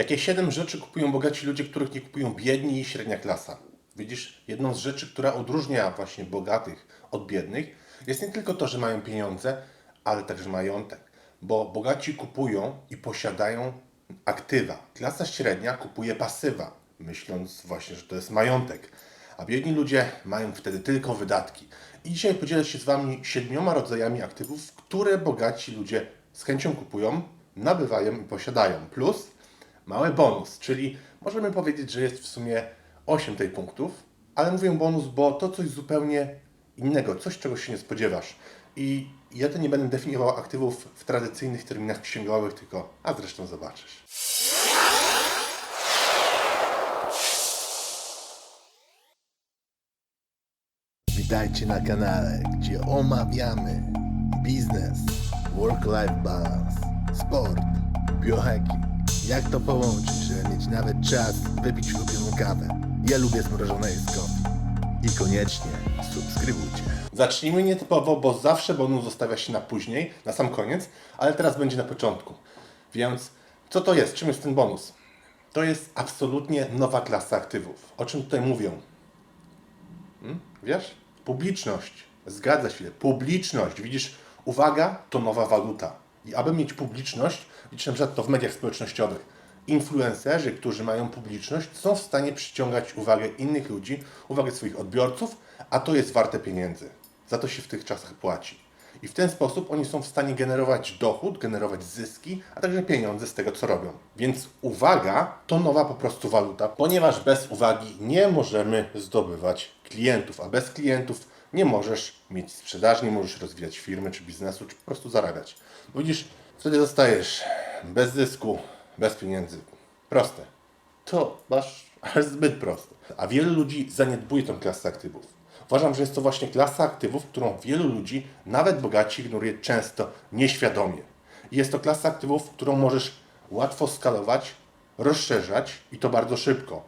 Jakie siedem rzeczy kupują bogaci ludzie, których nie kupują biedni i średnia klasa? Widzisz, jedną z rzeczy, która odróżnia właśnie bogatych od biednych, jest nie tylko to, że mają pieniądze, ale także majątek. Bo bogaci kupują i posiadają aktywa. Klasa średnia kupuje pasywa, myśląc właśnie, że to jest majątek. A biedni ludzie mają wtedy tylko wydatki. I dzisiaj podzielę się z Wami siedmioma rodzajami aktywów, które bogaci ludzie z chęcią kupują, nabywają i posiadają. Plus mały bonus, czyli możemy powiedzieć, że jest w sumie 8 tej punktów, ale mówię bonus, bo to coś zupełnie innego, coś czego się nie spodziewasz. I ja to nie będę definiował aktywów w tradycyjnych terminach księgowych, tylko, a zresztą zobaczysz. Witajcie na kanale, gdzie omawiamy biznes, work-life balance, sport, biohacking. Jak to połączyć, żeby mieć nawet czas wypić ulubioną kawę. Ja lubię zmrożone jedzonki. I koniecznie subskrybujcie. Zacznijmy nietypowo, bo zawsze bonus zostawia się na później, na sam koniec, ale teraz będzie na początku. Więc co to jest? Czym jest ten bonus? To jest absolutnie nowa klasa aktywów. O czym tutaj mówią? Hmm? Wiesz? Publiczność. Zgadza się. Publiczność. Widzisz, uwaga, to nowa waluta. I aby mieć publiczność, liczę na to w mediach społecznościowych, influencerzy, którzy mają publiczność, są w stanie przyciągać uwagę innych ludzi, uwagę swoich odbiorców, a to jest warte pieniędzy. Za to się w tych czasach płaci. I w ten sposób oni są w stanie generować dochód, generować zyski, a także pieniądze z tego, co robią. Więc uwaga to nowa po prostu waluta, ponieważ bez uwagi nie możemy zdobywać klientów, a bez klientów nie możesz mieć sprzedaży, nie możesz rozwijać firmy czy biznesu, czy po prostu zarabiać. Widzisz, wtedy zostajesz bez zysku, bez pieniędzy. Proste. To masz, zbyt proste. A wielu ludzi zaniedbuje tą klasę aktywów. Uważam, że jest to właśnie klasa aktywów, którą wielu ludzi, nawet bogaci, ignoruje często nieświadomie. I jest to klasa aktywów, którą możesz łatwo skalować, rozszerzać i to bardzo szybko.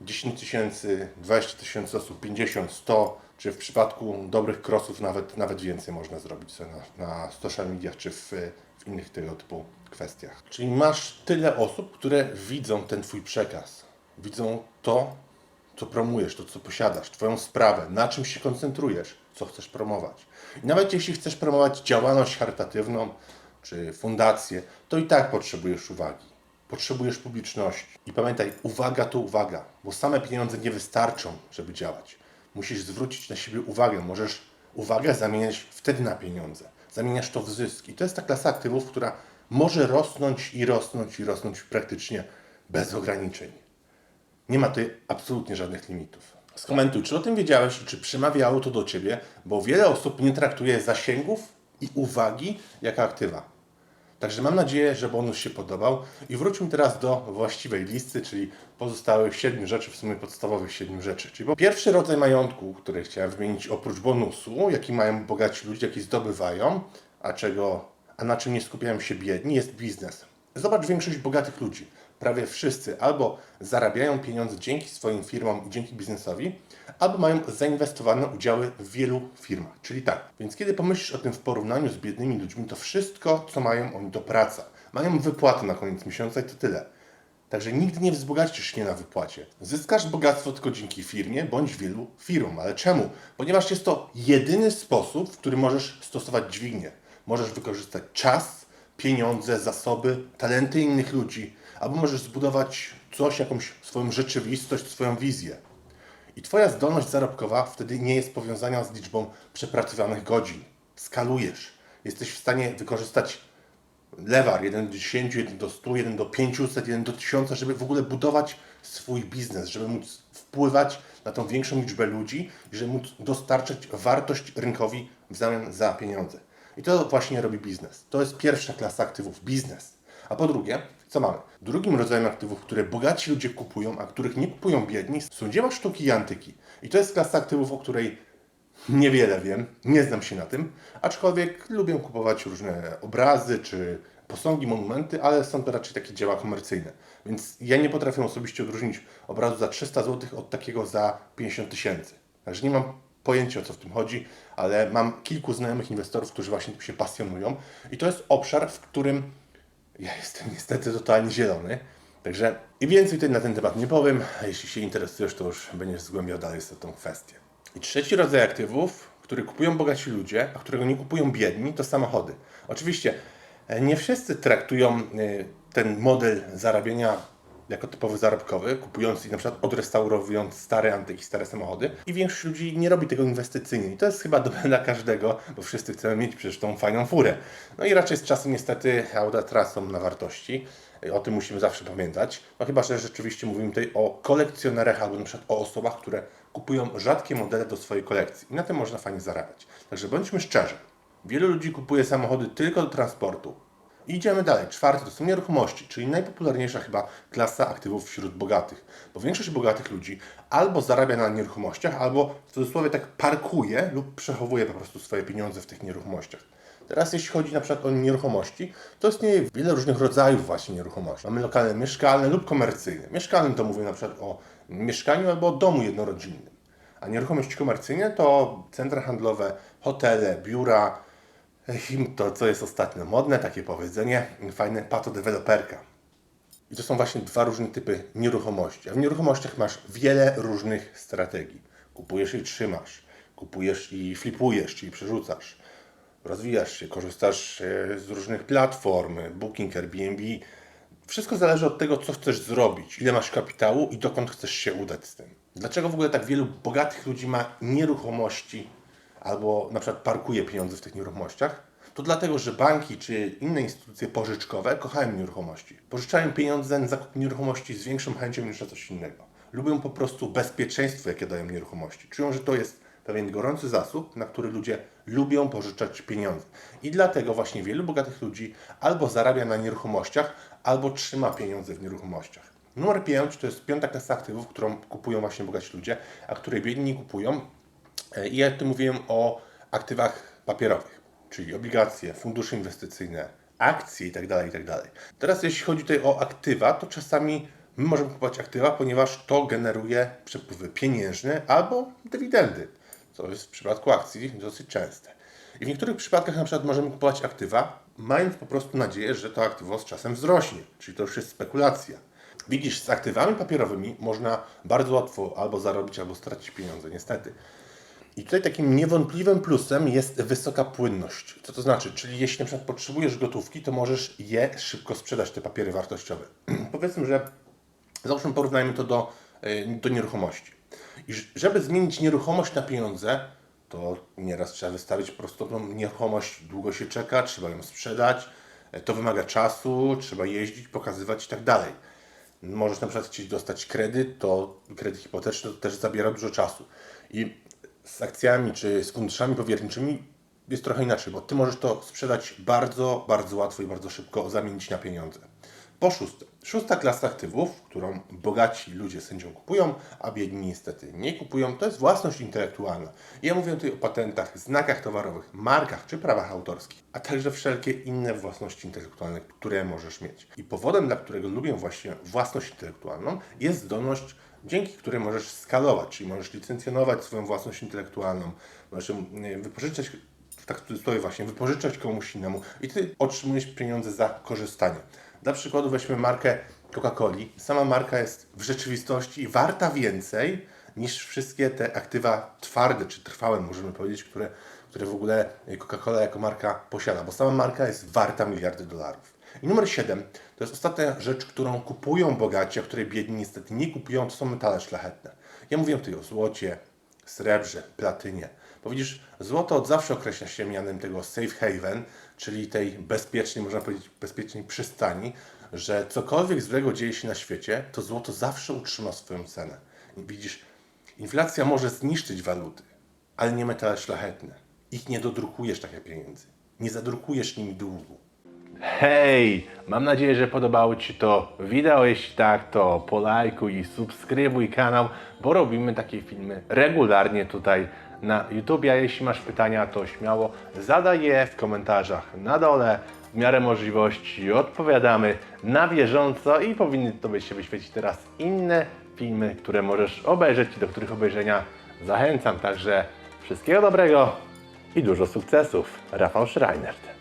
10 tysięcy, 20 tysięcy osób, 50, 100, czy w przypadku dobrych krosów nawet, nawet więcej można zrobić na, na social mediach czy w, w innych tego typu kwestiach. Czyli masz tyle osób, które widzą ten Twój przekaz, widzą to, co promujesz, to co posiadasz, Twoją sprawę, na czym się koncentrujesz, co chcesz promować. I nawet jeśli chcesz promować działalność charytatywną czy fundację, to i tak potrzebujesz uwagi. Potrzebujesz publiczności. I pamiętaj, uwaga to uwaga, bo same pieniądze nie wystarczą, żeby działać. Musisz zwrócić na siebie uwagę. Możesz uwagę zamieniać wtedy na pieniądze. Zamieniasz to w zysk. I to jest ta klasa aktywów, która może rosnąć i rosnąć i rosnąć praktycznie bez ograniczeń. Nie ma tutaj absolutnie żadnych limitów. Skomentuj, czy o tym wiedziałeś i czy przemawiało to do Ciebie, bo wiele osób nie traktuje zasięgów i uwagi jako aktywa. Także mam nadzieję, że bonus się podobał i wróćmy teraz do właściwej listy, czyli pozostałych siedmiu rzeczy, w sumie podstawowych siedmiu rzeczy. Czyli pierwszy rodzaj majątku, który chciałem wymienić oprócz bonusu, jaki mają bogaci ludzie, jaki zdobywają, a czego, a na czym nie skupiają się biedni, jest biznes. Zobacz większość bogatych ludzi. Prawie wszyscy albo zarabiają pieniądze dzięki swoim firmom i dzięki biznesowi, albo mają zainwestowane udziały w wielu firmach. Czyli tak, więc kiedy pomyślisz o tym w porównaniu z biednymi ludźmi, to wszystko, co mają oni, to praca. Mają wypłaty na koniec miesiąca i to tyle. Także nigdy nie wzbogacisz się na wypłacie. Zyskasz bogactwo tylko dzięki firmie bądź wielu firmom. Ale czemu? Ponieważ jest to jedyny sposób, w którym możesz stosować dźwignię. Możesz wykorzystać czas, pieniądze, zasoby, talenty innych ludzi, albo możesz zbudować coś, jakąś swoją rzeczywistość, swoją wizję. I Twoja zdolność zarobkowa wtedy nie jest powiązana z liczbą przepracowanych godzin. Skalujesz. Jesteś w stanie wykorzystać lewar 1 do 10, 1 do 100, 1 do 500, 1 do 1000, żeby w ogóle budować swój biznes, żeby móc wpływać na tą większą liczbę ludzi żeby móc dostarczać wartość rynkowi w zamian za pieniądze. I to właśnie robi biznes. To jest pierwsza klasa aktywów biznes. A po drugie, co mamy? Drugim rodzajem aktywów, które bogaci ludzie kupują, a których nie kupują biedni, są dzieła sztuki i antyki. I to jest klasa aktywów, o której Niewiele wiem, nie znam się na tym, aczkolwiek lubię kupować różne obrazy czy posągi, monumenty, ale są to raczej takie dzieła komercyjne. Więc ja nie potrafię osobiście odróżnić obrazu za 300 zł od takiego za 50 tysięcy. Także nie mam pojęcia o co w tym chodzi, ale mam kilku znajomych inwestorów, którzy właśnie tym się pasjonują i to jest obszar, w którym ja jestem niestety totalnie zielony. Także i więcej tutaj na ten temat nie powiem. a Jeśli się interesujesz, to już będziesz zgłębiał dalej sobie tą kwestię. I trzeci rodzaj aktywów, który kupują bogaci ludzie, a którego nie kupują biedni, to samochody. Oczywiście e, nie wszyscy traktują e, ten model zarabiania jako typowy zarobkowy, kupując i na przykład odrestaurowując stare antyki, stare samochody. I większość ludzi nie robi tego inwestycyjnie. I to jest chyba dobre dla każdego, bo wszyscy chcemy mieć przecież tą fajną furę. No i raczej z czasem niestety auta tracą na wartości. O tym musimy zawsze pamiętać. No chyba, że rzeczywiście mówimy tutaj o kolekcjonerach albo na przykład o osobach, które kupują rzadkie modele do swojej kolekcji. I na tym można fajnie zarabiać. Także bądźmy szczerzy. Wielu ludzi kupuje samochody tylko do transportu. Idziemy dalej. Czwarty to są nieruchomości, czyli najpopularniejsza chyba klasa aktywów wśród bogatych. Bo większość bogatych ludzi albo zarabia na nieruchomościach, albo w cudzysłowie tak parkuje lub przechowuje po prostu swoje pieniądze w tych nieruchomościach. Teraz jeśli chodzi na przykład o nieruchomości, to istnieje wiele różnych rodzajów właśnie nieruchomości. Mamy lokalne mieszkalne lub komercyjne. Mieszkalne to mówię na przykład o mieszkaniu albo o domu jednorodzinnym. A nieruchomości komercyjne to centra handlowe, hotele, biura, to, co jest ostatnio modne, takie powiedzenie, fajne patodeweloperka. I to są właśnie dwa różne typy nieruchomości. A w nieruchomościach masz wiele różnych strategii. Kupujesz i trzymasz, kupujesz i flipujesz, czyli przerzucasz, rozwijasz się, korzystasz e, z różnych platform, Booking, Airbnb. Wszystko zależy od tego, co chcesz zrobić, ile masz kapitału i dokąd chcesz się udać z tym. Dlaczego w ogóle tak wielu bogatych ludzi ma nieruchomości albo na przykład parkuje pieniądze w tych nieruchomościach, to dlatego, że banki czy inne instytucje pożyczkowe kochają nieruchomości. Pożyczają pieniądze na zakup nieruchomości z większą chęcią niż na coś innego. Lubią po prostu bezpieczeństwo, jakie dają nieruchomości. Czują, że to jest pewien gorący zasób, na który ludzie lubią pożyczać pieniądze. I dlatego właśnie wielu bogatych ludzi albo zarabia na nieruchomościach, albo trzyma pieniądze w nieruchomościach. Numer 5 to jest piąta klasa aktywów, którą kupują właśnie bogaci ludzie, a której biedni kupują. E, I ja tu mówiłem o aktywach papierowych, czyli obligacje, fundusze inwestycyjne, akcje itd. itd. Teraz jeśli chodzi tutaj o aktywa, to czasami my możemy kupować aktywa, ponieważ to generuje przepływy pieniężne albo dywidendy, co jest w przypadku akcji dosyć częste. I w niektórych przypadkach na przykład możemy kupować aktywa, mając po prostu nadzieję, że to aktywo z czasem wzrośnie, czyli to już jest spekulacja. Widzisz, z aktywami papierowymi można bardzo łatwo albo zarobić, albo stracić pieniądze, niestety. I tutaj takim niewątpliwym plusem jest wysoka płynność. Co to znaczy? Czyli jeśli na przykład potrzebujesz gotówki, to możesz je szybko sprzedać, te papiery wartościowe. Powiedzmy, że załóżmy porównajmy to do, y, do nieruchomości. I żeby zmienić nieruchomość na pieniądze, to nieraz trzeba wystawić tą nieruchomość, długo się czeka, trzeba ją sprzedać, e, to wymaga czasu, trzeba jeździć, pokazywać i tak dalej. Możesz na przykład chcieć dostać kredyt, to kredyt hipoteczny to też zabiera dużo czasu. I z akcjami czy z funduszami powierniczymi jest trochę inaczej, bo ty możesz to sprzedać bardzo, bardzo łatwo i bardzo szybko zamienić na pieniądze. Po szóste, szósta klasa aktywów, którą bogaci ludzie sędzią kupują, a biedni niestety nie kupują, to jest własność intelektualna. Ja mówię tutaj o patentach, znakach towarowych, markach czy prawach autorskich, a także wszelkie inne własności intelektualne, które możesz mieć. I powodem, dla którego lubię właśnie własność intelektualną, jest zdolność dzięki której możesz skalować, czyli możesz licencjonować swoją własność intelektualną, możesz wypożyczać, tak w cudzysłowie właśnie, wypożyczać komuś innemu i ty otrzymujesz pieniądze za korzystanie. Dla przykładu weźmy markę Coca-Coli. Sama marka jest w rzeczywistości warta więcej niż wszystkie te aktywa twarde czy trwałe, możemy powiedzieć, które, które w ogóle Coca-Cola jako marka posiada, bo sama marka jest warta miliardy dolarów. I numer 7 to jest ostatnia rzecz, którą kupują bogaci, a której biedni niestety nie kupują, to są metale szlachetne. Ja mówię tutaj o złocie, srebrze, platynie. Bo widzisz, złoto od zawsze określa się mianem tego safe haven, czyli tej bezpiecznej, można powiedzieć, bezpiecznej przystani, że cokolwiek złego dzieje się na świecie, to złoto zawsze utrzyma swoją cenę. I widzisz, inflacja może zniszczyć waluty, ale nie metale szlachetne. Ich nie dodrukujesz tak jak pieniędzy. Nie zadrukujesz nimi długu. Hej, mam nadzieję, że podobało Ci to wideo. Jeśli tak, to polajkuj i subskrybuj kanał, bo robimy takie filmy regularnie tutaj na YouTube. A jeśli masz pytania, to śmiało zadaj je w komentarzach na dole. W miarę możliwości odpowiadamy na bieżąco i powinny Tobie się wyświecić teraz inne filmy, które możesz obejrzeć i do których obejrzenia zachęcam. Także wszystkiego dobrego i dużo sukcesów. Rafał Schreiner.